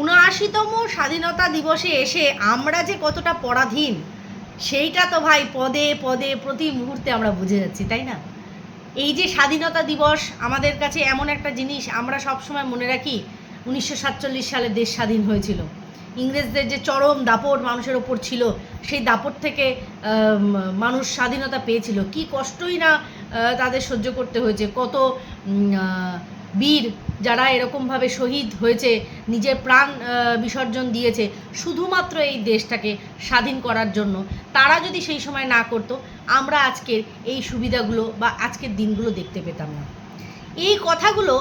উনআশিতম স্বাধীনতা দিবসে এসে আমরা যে কতটা পরাধীন, সেইটা তো ভাই পদে পদে প্রতি মুহূর্তে আমরা বুঝে যাচ্ছি, তাই না? এই যে স্বাধীনতা দিবস আমাদের কাছে এমন একটা জিনিস আমরা সবসময় মনে রাখি, উনিশশো সাতচল্লিশ সালে দেশ স্বাধীন হয়েছিল। ইংরেজদের যে চরম দাপট মানুষের ওপর ছিল, সেই দাপট থেকে মানুষ স্বাধীনতা পেয়েছিল। কি কষ্টই না তাদের সহ্য করতে হয়েছে। কত বীর যারা এরকমভাবে শহীদ হয়েছে, নিজের প্রাণ বিসর্জন দিয়েছে, শুধুমাত্র এই দেশটাকে স্বাধীন করার জন্য। তারা যদি সেই সময় না করতো, আমরা আজকের এই সুবিধাগুলো বা আজকের দিনগুলো দেখতে পেতাম না। এই কথাগুলো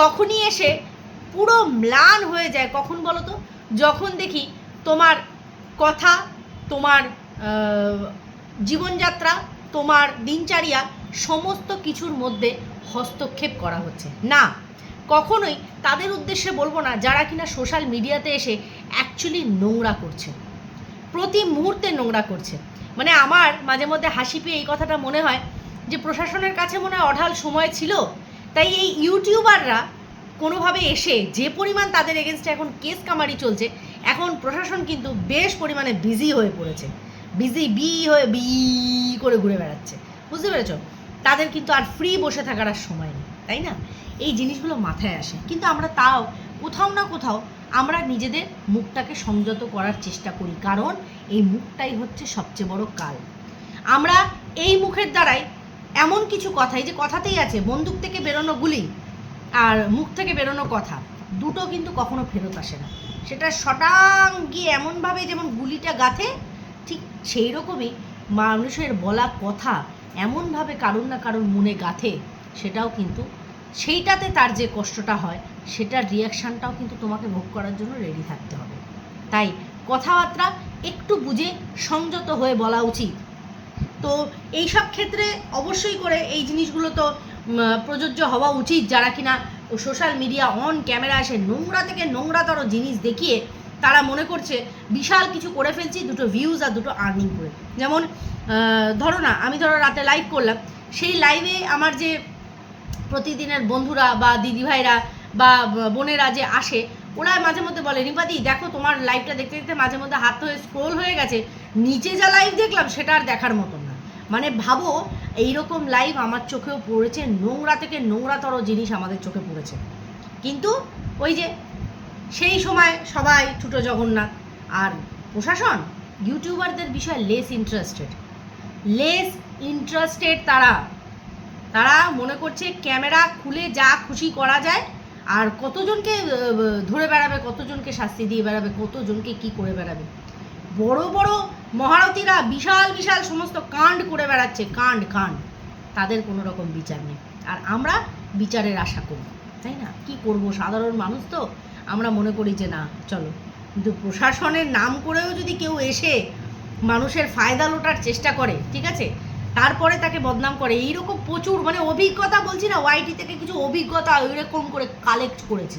তখনই এসে পুরো ম্লান হয়ে যায়। কখন বলো তো যখন দেখি তোমার কথা, তোমার জীবনযাত্রা, তোমার দিনচারিয়া, সমস্ত কিছুর মধ্যে হস্তক্ষেপ করা হচ্ছে। না কখনোই তাদের উদ্দেশ্যে বলব না যারা কিনা সোশ্যাল মিডিয়াতে এসে অ্যাকচুয়ালি নোংরা করছে। প্রতি মুহূর্তে নোংরা করছে। মানে আমার মাঝে মধ্যে হাসি পেয়ে এই কথাটা মনে হয় যে প্রশাসনের কাছে মনে হয় অঢাল সময় ছিল, তাই এই ইউটিউবাররা কোনোভাবে এসে যে পরিমাণ তাদের এগেনস্টে এখন কেস কামারি চলছে, এখন প্রশাসন কিন্তু বেশ পরিমাণে বিজি হয়ে পড়েছে। বিজি বি হয়ে বি করে ঘুরে বেড়াচ্ছে। বুঝতে পেরেছ? তাদের কিন্তু আর ফ্রি বসে থাকার আর সময় নেই, তাই না? এই জিনিসগুলো মাথায় আসে। কিন্তু আমরা তাও কোথাও না কোথাও আমরা নিজেদের মুখটাকে সংযত করার চেষ্টা করি। কারণ এই মুখটাই হচ্ছে সবচেয়ে বড় কাল। আমরা এই মুখের দ্বারাই এমন কিছু কথাই যে কথাতেই আছে, বন্দুক থেকে বেরোনো গুলি আর মুখ থেকে বেরোনো কথা, দুটো কিন্তু কখনো ফেরত আসে না। সেটা শটাং গিয়ে এমনভাবে যেমন গুলিটা গাথে, ঠিক সেই রকমই মানুষের বলা কথা এমনভাবে কারুর না কারুর মনে গাথে, সেটাও কিন্তু সেইটাতে তার যে কষ্টটা হয়, সেটার রিয়াকশানটাও কিন্তু তোমাকে ভোগ করার জন্য রেডি থাকতে হবে। তাই কথাবার্তা একটু বুঝে সংযত হয়ে বলা উচিত। তো এই সব ক্ষেত্রে অবশ্যই করে এই জিনিসগুলো তো প্রযোজ্য হওয়া উচিত। যারা কিনা সোশ্যাল মিডিয়া অন ক্যামেরা এসে নোংরা থেকে নোংরাতর জিনিস দেখিয়ে তারা মনে করছে, বিশাল কিছু করে ফেলছি, দুটো ভিউজ আর দুটো আর্নিং করে। যেমন ধরো না, আমি ধরো রাতে লাইভ করলাম, সেই লাইভে আমার যে প্রতিদিনের বন্ধুরা বা দিদিভাইরা বা বোনেরা যে আসে, ওরা মাঝে মধ্যে বলে রিপাদি দেখো তোমার লাইভটা দেখতে দেখতে মাঝে মধ্যে হাত হয়ে স্ক্রোল হয়ে গেছে, নিচে যা লাইভ দেখলাম সেটা আর দেখার মতন না। মানে ভাবো, এইরকম লাইভ আমার চোখেও পড়েছে, নোংরা থেকে নোংরাতর জিনিস আমাদের চোখে পড়েছে। কিন্তু ওই যে সেই সময় সবাই ছুটো জগন্নাথ, আর প্রশাসন ইউটিউবারদের বিষয়ে লেস ইন্টারেস্টেড লেস ইন্টারেস্টেড তারা। তারা মনে করছে ক্যামেরা খুলে যা খুশি করা যায়। আর কতজনকে ধরে বেড়াবে, কতজনকে শাস্তি দিয়ে বেড়াবে, কতজনকে কি করে বেড়াবে? বড় বড় মহারথীরা বিশাল বিশাল সমস্ত কাণ্ড করে বেড়াচ্ছে, কাণ্ড কাণ্ড। তাদের কোনো রকম বিচার নেই। আর আমরা বিচারের আশা করি, তাই না? কি করব? সাধারণ মানুষ তো। আমরা মনে করি যে না, চলো। কিন্তু প্রশাসনের নাম করেও যদি কেউ এসে মানুষের ফায়দা লোটার চেষ্টা করে, ঠিক আছে? তারপরে তাকে বদনাম করে। এইরকম প্রচুর মানে অভিজ্ঞতা বলছি না ওয়াইটি থেকে কিছু অভিজ্ঞতা ওইরকম করে কালেক্ট করেছি।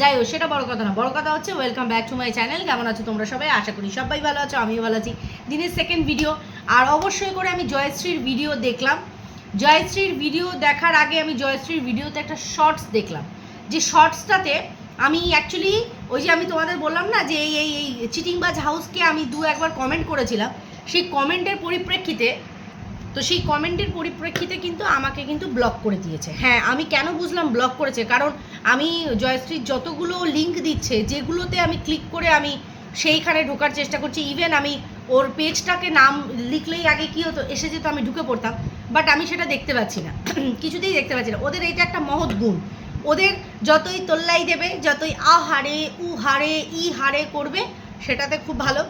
যাই হোক, সেটা বড় কথা না। বড় কথা হচ্ছে welcome back to my channel কেমন আছো তোমরা সবাই? আশা করি সবাই ভালো আছো, আমিও ভালো আছি। দিনের সেকেন্ড ভিডিও আর অবশ্যই করে আমি জয়শ্রীর ভিডিও দেখলাম। জয়শ্রীর ভিডিও দেখার আগে আমি জয়শ্রীর ভিডিওতে একটা শর্টস দেখলাম। যে শর্টসটাতে আমি অ্যাকচুয়ালি ওই যে আমি তোমাদের বললাম না যে এই এই এই চিটিংবাজ হাউসকে আমি দু একবার কমেন্ট করেছিলাম। সেই কমেন্টের পরিপ্রেক্ষিতে তো সেই কমেন্টের পরিপ্রেক্ষিতে কিন্তু আমাকে কিন্তু ব্লক করে দিয়েছে। হ্যাঁ আমি কেন বুঝলাম ব্লক করেছে? কারণ আমি জয়শ্রীর যতগুলো লিঙ্ক দিচ্ছে, যেগুলোতে আমি ক্লিক করে আমি সেইখানে ঢোকার চেষ্টা করছি। ইভেন আমি ওর পেজটাকে নাম লিখলেই আগে কী হতো? এসে যেত, আমি ঢুকে পড়তাম। বাট আমি সেটা দেখতে পাচ্ছি না। কিছুতেই দেখতে পাচ্ছি না। ওদের এটা একটা মহৎ গুণ। ওদের যতই তোল্লাই দেবে, যতই আ হারে উ হারে ই হারে করবে, সেটাতে খুব ভালো।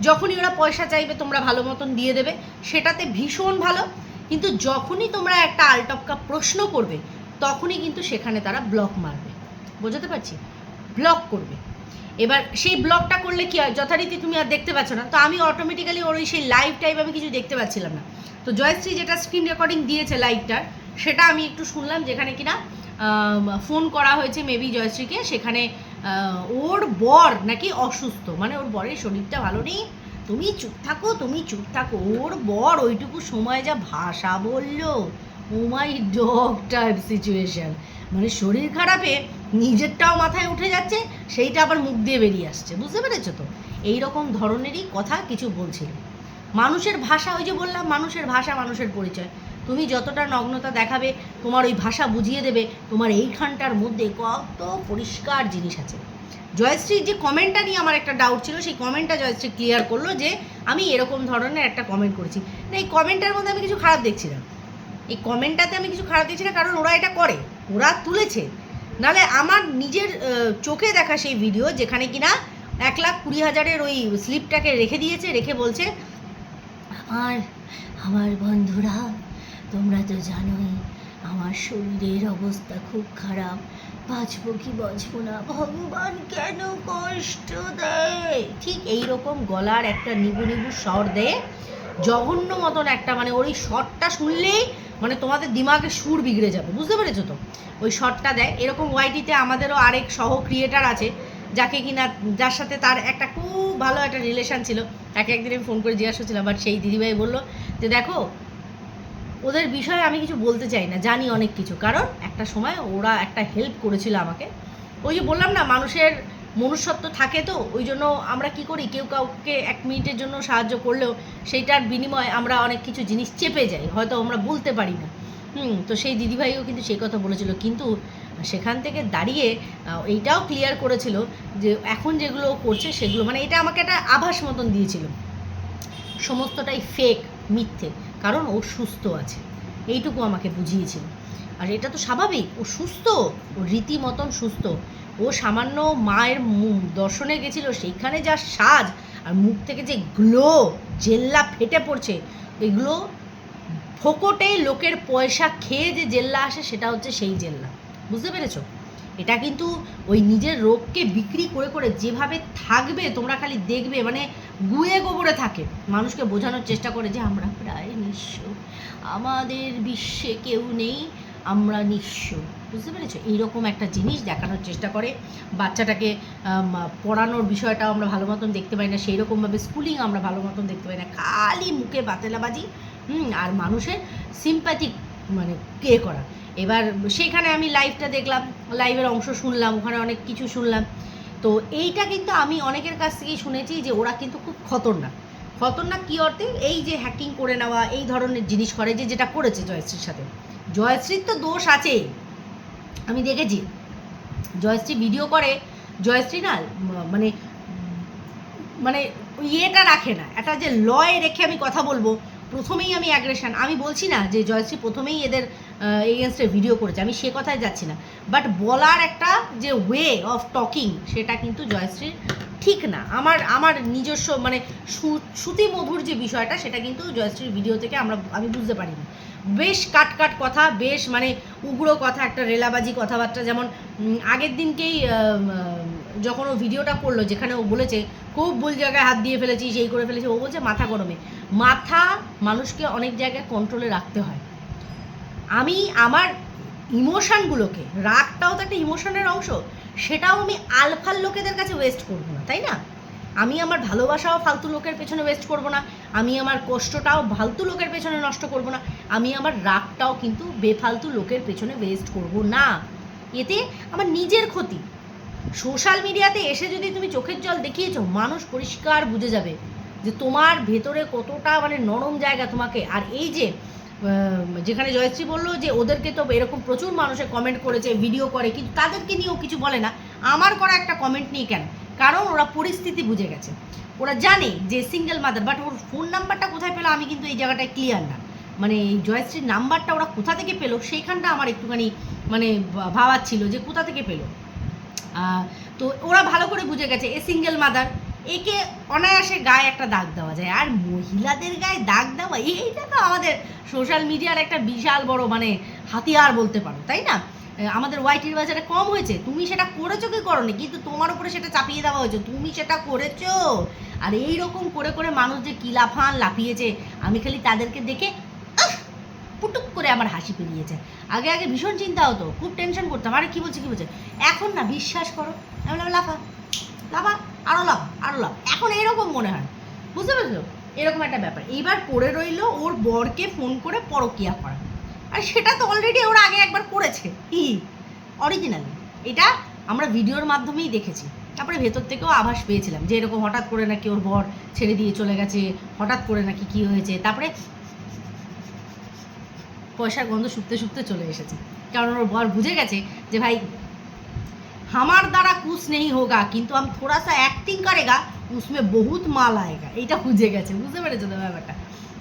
যখনই ওরা পয়সা চাইবে, তোমরা ভালো মতন দিয়ে দেবে, সেটাতে ভীষণ ভালো। কিন্তু যখনই তোমরা একটা আলটপকা প্রশ্ন করবে, তখনই কিন্তু সেখানে তারা ব্লক মারবে। বোঝাতে পারছি? ব্লক করবে। এবার সেই ব্লকটা করলে কি হয়? যথারীতি তুমি আর দেখতে পাচ্ছ না। তো আমি অটোমেটিক্যালি ওর ওই সেই লাইভ টাইপ আমি কিছু দেখতে পাচ্ছিলাম না। তো জয়শ্রী যেটা স্ক্রিন রেকর্ডিং দিয়েছে লাইভটার সেটা আমি একটু শুনলাম যেখানে কিনা ফোন করা হয়েছে মেবি জয়শ্রীকে, সেখানে ওর বর নাকি অসুস্থ? মানে ওর বরের শরীরটা ভালো নেই। তুমি চুপ থাকো, তুমি চুপ থাকো। ওর বর ওইটুকু সময় যা ভাষা বলল। Oh my dog type situation মানে শরীর খারাপে নিজেরটাও মাথায় উঠে যাচ্ছে, সেইটা আবার মুখ দিয়ে বেরিয়ে আসছে। বুঝতে পেরেছ তো? এই রকম ধরনেরই কথা কিছু বলছিল। মানুষের ভাষা, ওই যে বললাম, মানুষের ভাষা, মানুষের পরিচয়। তুমি যতটা নগ্নতা দেখাবে, তোমার ওই ভাষা বুঝিয়ে দেবে, তোমার এইখানটার মধ্যে কত পরিষ্কার জিনিস আছে। জয়শ্রীর যে কমেন্টটা নিয়ে আমার একটা ডাউট ছিল, সেই কমেন্টটা জয়শ্রী ক্লিয়ার করল যে, আমি এরকম ধরনের একটা কমেন্ট করেছি। না, এই কমেন্টটার মধ্যে আমি কিছু খারাপ দেখছি না। এই কমেন্টটাতে আমি কিছু খারাপ দেখছি না, কারণ ওরা এটা করে, ওরা তুলেছে। নালে আমার নিজের চোখে দেখা সেই ভিডিও যেখানে কিনা এক লাখ কুড়ি হাজারের ওই স্লিপটাকে রেখে দিয়েছে, রেখে বলছে, আমার আমার বন্ধুরা তোমরা তো জানোই, আমার শরীরের অবস্থা খুব খারাপ। বাঁচবো কি বাঁচবো না? ভগবান কেন কষ্ট দেয়? ঠিক এই রকম গলার একটা নিবু নিবু স্বর দেয়, জঘন্য মতন একটা মানে ওই শটটা শুনলেই মানে তোমাদের দিমাগে সুর বিগড়ে যাবে, বুঝতে পেরেছ তো? ওই শটটা দেয়। এরকম ওয়াইটিতে আমাদেরও আরেক সহ ক্রিয়েটার আছে, যাকে কিনা যার সাথে তার একটা খুব ভালো একটা রিলেশন ছিল। তাকে একদিন আমি ফোন করে জিজ্ঞাসা করছিলাম বাট সেই দিদিভাই বলল যে, দেখো ওদের বিষয়ে আমি কিছু বলতে চাই না, জানি অনেক কিছু। কারণ একটা সময় ওরা একটা হেল্প করেছিল আমাকে। ওই যে বললাম না, মানুষের মনুষ্যত্ব থাকে তো, ওই জন্য আমরা কি করি? কেউ কাউকে এক মিনিটের জন্য সাহায্য করলেও সেইটার বিনিময়ে আমরা অনেক কিছু জিনিস চেপে যাই, হয়তো আমরা বলতে পারি না। হুম, তো সেই দিদিভাইও কিন্তু সেই কথা বলেছিল। কিন্তু সেখান থেকে দাঁড়িয়ে এইটাও ক্লিয়ার করেছিল যে এখন যেগুলো করছে সেগুলো মানে এটা আমাকে একটা আভাস মতন দিয়েছিল। সমস্তটাই ফেক মিথ্যে। কারণ ও সুস্থ আছে। এইটুকু আমাকে বুঝিয়েছিল। আর এটা তো স্বাভাবিক, ও সুস্থ, ও রীতিমতন সুস্থ। ও সামান্য মায়ের দর্শনে গেছিল, সেইখানে যা সাজ, আর মুখ থেকে যে গ্লো, জেল্লা ফেটে পড়ছে, এগুলো ফোকটে লোকের পয়সা খেয়ে যে জেল্লা আসে, সেটা হচ্ছে সেই জেল্লা। বুঝতে পেরেছ? এটা কিন্তু ওই নিজের রোগকে বিক্রি করে করে যেভাবে থাকবে, তোমরা খালি দেখবে মানে গুয়ে গোবরে থাকে। মানুষকে বোঝানোর চেষ্টা করে যে আমরা প্রায় নিঃস্ব। আমাদের বিশ্বে কেউ নেই, আমরা নিঃস্ব। বুঝতে পেরেছ? এইরকম একটা জিনিস দেখানোর চেষ্টা করে। বাচ্চাটাকে পড়ানোর বিষয়টাও আমরা ভালো মতন দেখতে পাই না। সেই রকমভাবে স্কুলিং আমরা ভালো মতন দেখতে পাই না। খালি মুখে বাতেলাবাজি, হুম, আর মানুষের সিম্প্যাথিক মানে কে করা। এবার সেখানে আমি লাইভটা দেখলাম লাইভের অংশ শুনলাম, ওখানে অনেক কিছু শুনলাম। তো এইটা কিন্তু আমি অনেকের কাছ থেকেই শুনেছি যে ওরা কিন্তু খুব খতরনাক। খতরনাক কী অর্থে? এই যে হ্যাকিং করে নেওয়া, এই ধরনের জিনিস করে যে যেটা করেছে জয়শ্রীর সাথে। জয়শ্রীর তো দোষ আছে আমি দেখেছি। জয়শ্রী ভিডিও করে, জয়শ্রী না মানে মানে ইয়েটা রাখে না। একটা যে লয় রেখে আমি কথা বলব, প্রথমেই আমি অ্যাগ্রেশন আমি বলছি না যে জয়শ্রী প্রথমেই এদের এগেনস্টে ভিডিও করেছে। আমি সে কথায় যাচ্ছি না। বাট বলার একটা যে ওয়ে অফ টকিং সেটা কিন্তু জয়শ্রীর ঠিক না। আমার আমার নিজস্ব মানে শ্রুতি মধুর যে বিষয়টা, সেটা কিন্তু জয়শ্রীর ভিডিও থেকে আমরা, আমি বুঝতে পারি না বেশ কাট কাট কথা, বেশ মানে উগ্র কথা, একটা রেলাবাজি কথাবার্তা, যেমন আগের দিনকেই যখন ও ভিডিওটা করল, যেখানে ও বলেছে, খুব ভুল জায়গায় হাত দিয়ে ফেলেছি সেই করে ফেলেছি ও বলছে, মাথা গরমে। মাথা মানুষকে অনেক জায়গায় কন্ট্রোলে রাখতে হয়। আমি আমার ইমোশনগুলোকে, রাগটাও তো একটা ইমোশনের অংশ, সেটাও আমি আলফাল লোকেদের কাছে ওয়েস্ট করব না, তাই না? আমি আমার ভালোবাসাও ফালতু লোকের পেছনে ওয়েস্ট করব না, আমি আমার কষ্টটাও ফালতু লোকের পেছনে নষ্ট করব না, আমি আমার রাগটাও কিন্তু বেফালতু লোকের পেছনে ওয়েস্ট করব না। এতে আমার নিজের ক্ষতি। সোশ্যাল মিডিয়াতে এসে যদি তুমি চোখের জল দেখিয়েছো, মানুষ পরিষ্কার বুঝে যাবে যে তোমার ভেতরে কতটা মানে নরম জায়গা তোমাকে, আর এই যে যেখানে জয়শ্রী বলল যে ওদেরকে তো এরকম প্রচুর মানুষে কমেন্ট করেছে ভিডিও করে, কিন্তু তাদেরকে নিয়েও কিছু বলে না। আমার করা একটা কমেন্ট নিয়ে কেন? কারণ ওরা পরিস্থিতি বুঝে গেছে। ওরা জানে যে সিঙ্গেল মাদার বাট ওর ফোন নাম্বারটা কোথায় পেল আমি কিন্তু এই জায়গাটায় ক্লিয়ার না। মানে এই জয়শ্রীর নাম্বারটা ওরা কোথা থেকে পেল সেইখানটা আমার একটুখানি মানে ভাবাচ্ছিল যে কোথা থেকে পেল। তো ওরা ভালো করে বুঝে গেছে, এ সিঙ্গেল মাদার একে অনায়াসে গায়ে একটা দাগ দেওয়া যায়। আর মহিলাদের গায়ে দাগ দেওয়া, এইটা তো আমাদের সোশ্যাল মিডিয়ার একটা বিশাল বড় মানে হাতিয়ার বলতে পারো, তাই না? আমাদের ওয়াইটির বাজারে কম হয়েছে, তুমি সেটা করেছ কি করনি? কিন্তু তোমার উপরে সেটা চাপিয়ে দেওয়া হয়েছে, তুমি সেটা করেছ? আর এই রকম করে করে মানুষ যে কি লাফান লাফিয়েছে, আমি খালি তাদেরকে দেখে পুটুক করে আমার হাসি পেরিয়েছে। আগে আগে ভীষণ চিন্তা হতো, খুব টেনশন করতাম, আরে কী বলছে কী বলছে? এখন না, বিশ্বাস করো, আমি লাফা লাফা। আরও লাভ আরও লাফা এখন এরকম মনে হয়। বুঝতে পেরেছ? এরকম একটা ব্যাপার। এইবার পড়ে রইল ওর বরকে ফোন করে পরকিয়া করা। আর সেটা তো অলরেডি ওরা আগে একবার করেছে। কি অরিজিনালি এটা আমরা ভিডিওর মাধ্যমেই দেখেছি। তারপরে ভেতর থেকেও আভাস পেয়েছিলাম যে এরকম হঠাৎ করে নাকি ওর বর ছেড়ে দিয়ে চলে গেছে, হঠাৎ করে নাকি কি হয়েছে। তারপরে পয়সার গন্ধ শুকতে শুকতে চলে এসেছে। কারণ ওর বর বুঝে গেছে যে, ভাই हमार দ্বারা কুছ নেই হোগা কিন্তু আমি থোড়া সা অ্যাক্টিং করেগা উসমে বহুত মাল আয়েগা এইটা বুঝে গেছে বুঝতে পেরেছো তো ব্যাপারটা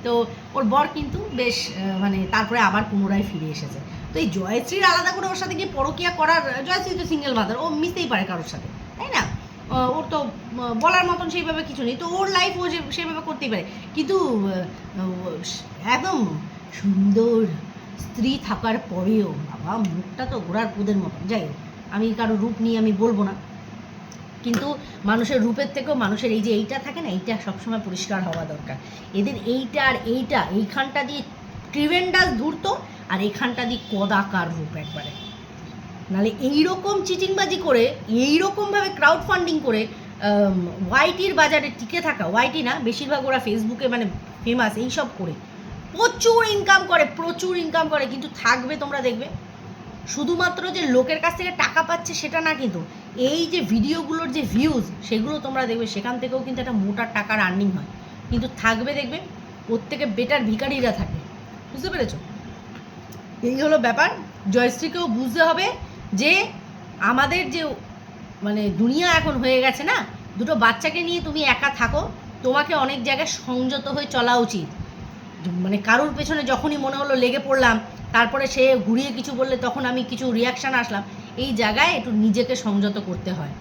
তো ওর বর কিন্তু বেশ আহ, মানে তারপরে আবার পুনরায় ফিরে এসেছে তো এই জয়শ্রীর আলাদা করে ওর সাথে গিয়ে পরকিয়া করার জয়শ্রী তো সিঙ্গেল মাদার ও মিশতেই পারে কারোর সাথে তাই না আহ, ওর তো আহ, বলার মতন সেইভাবে কিছু নেই তো ওর লাইফ ও যে- সেভাবে করতেই পারে কিন্তু আহ, আহ, একদম সুন্দর স্ত্রী থাকার পরেও বাবা মুখটা তো ঘোড়ার পুদের মতো যাই হোক আমি কারও রূপ নিয়ে আমি বলব না। কিন্তু মানুষের রূপের থেকেও মানুষের এই যে এইটা থাকে না, এইটা সবসময় পরিষ্কার হওয়া দরকার। এদের এইটা আর এইটা, এইখানটা দিয়ে ট্রিভেন্ডাস ধূর্ত আর এইখানটা দিয়ে কদাকার রূপ একবারে। নাহলে এইরকম চিটিংবাজি করে, এইরকমভাবে ক্রাউড ফান্ডিং করে ওয়াইটির বাজারে টিকে থাকা ওয়াইটি না, বেশিরভাগ ওরা ফেসবুকে মানে ফেমাস এইসব করে, প্রচুর ইনকাম করে, প্রচুর ইনকাম করে, কিন্তু থাকবে তোমরা দেখবে। শুধুমাত্র যে লোকের কাছ থেকে টাকা পাচ্ছে সেটা না কিন্তু, এই যে ভিডিওগুলোর যে ভিউজ সেগুলো তোমরা দেখবে, সেখান থেকেও কিন্তু একটা মোটা টাকার আর্নিং হয়। কিন্তু থাকবে দেখবে ওর থেকে বেটার ভিকারিরা থাকে বুঝতে পেরেছ? এই হলো ব্যাপার। জয়শ্রীকেও বুঝতে হবে যে আমাদের যে মানে দুনিয়া এখন হয়ে গেছে না, দুটো বাচ্চাকে নিয়ে তুমি একা থাকো, তোমাকে অনেক জায়গায় সংযত হয়ে চলা উচিত। মানে কারোর পেছনে যখনই মনে হলো লেগে পড়লাম তারপরে সে ঘুরিয়ে কিছু বললে তখন আমি কিছু রিয়াকশান আসলাম। এই জায়গায় একটু নিজেকে সংযত করতে হয়।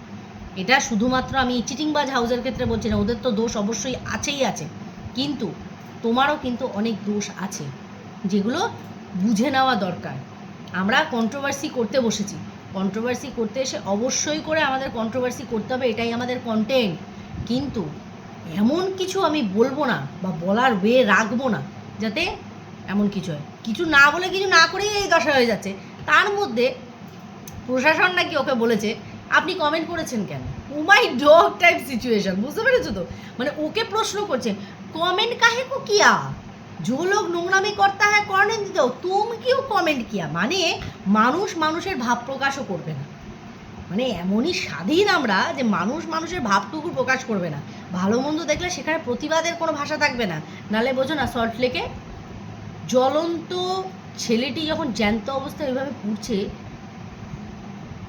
এটা শুধুমাত্র আমি চিটিংবাজ হাউসের ক্ষেত্রে বলছি না, ওদের তো দোষ অবশ্যই আছেই আছে। কিন্তু তোমারও কিন্তু অনেক দোষ আছে, যেগুলো বুঝে নেওয়া দরকার। আমরা কন্ট্রোভার্সি করতে বসেছি। কন্ট্রোভার্সি করতে এসে অবশ্যই করে আমাদের কন্ট্রোভার্সি করতে হবে, এটাই আমাদের কন্টেন্ট কিন্তু এমন কিছু আমি বলব না বা বলার ওয়ে রাখব না, যাতে এমন কিছু হয় কিছু না বলে কিছু না করেই এই দশা হয়ে যাচ্ছে তার মধ্যে প্রশাসন নাকি ওকে বলেছে আপনি কমেন্ট করেছেন কেন oh my dog type situation বুঝতে পেরেছো তো মানে ওকে প্রশ্ন করছে কমেন্ট কাহে কো কিয়া जो लोग নোংরামি করতা হ্যাঁ করনে দিত তুম কিউ কমেন্ট কিয়া মানে মানুষ মানুষের ভাব প্রকাশও করবে না মানে এমনই স্বাধীন আমরা যে মানুষ মানুষের ভাবটুকু প্রকাশ করবে না ভালো মন্দ দেখলে সেখানে প্রতিবাদের কোনো ভাষা থাকবে না নালে বোঝো না সল্ট লেকে জ্বলন্ত ছেলেটি যখন জ্যান্ত অবস্থায় ওইভাবে পুড়ছে,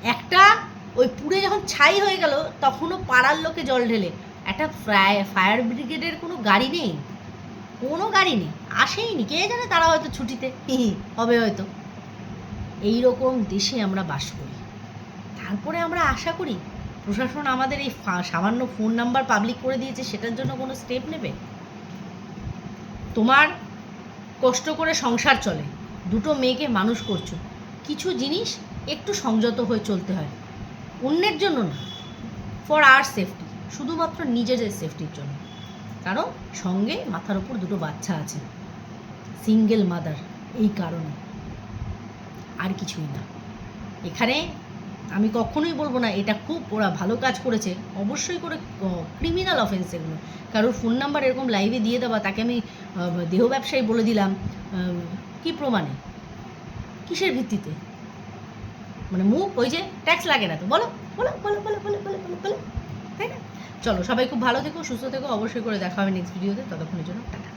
একটা ওই পুড়ে যখন ছাই হয়ে গেল, তখনও পাড়ার লোকে জল ঢেলে। একটা ফায়ার ব্রিগেডের কোনো গাড়ি নেই। কোনো গাড়ি নেই। আসেইনি। কে জানে তারা হয়তো ছুটিতে। হবে হয়তো। এই রকম দেশে আমরা বাস করি। তারপরে আমরা আশা করি, প্রশাসন আমাদের এই সামান্য ফোন নাম্বার পাবলিক করে দিয়েছে, সেটার জন্য কোনো স্টেপ নেবে? তোমার কষ্ট করে সংসার চলে। দুটো মেয়েকে মানুষ করছ। কিছু জিনিস একটু সংযত হয়ে চলতে হয়। অন্যের জন্য না। ফর আর সেফটি শুধুমাত্র নিজেদের সেফটির জন্য। কারণ সঙ্গে মাথার উপর দুটো বাচ্চা আছে। সিঙ্গেল মাদার এই কারণে। আর কিছুই না। এখানে আমি কখনোই বলব না, এটা খুব ওরা ভালো কাজ করেছে। অবশ্যই করে ক্রিমিনাল অফেন্স এগুলো। কারোর ফোন নাম্বার এরকম লাইভে দিয়ে দেওয়া, তাকে আমি দেহ ব্যবসায়ী বলে দিলাম কি প্রমাণে? কিসের ভিত্তিতে? মানে মুখ, ওই যে ট্যাক্স লাগে না তো, বলো বলো বলো বলো বলো বলো বলো বলো, তাই না? চলো, সবাই খুব ভালো থেকো, সুস্থ থেকো, অবশ্যই করে দেখা হবে নেক্সট ভিডিওতে ততক্ষণের জন্য টাটা।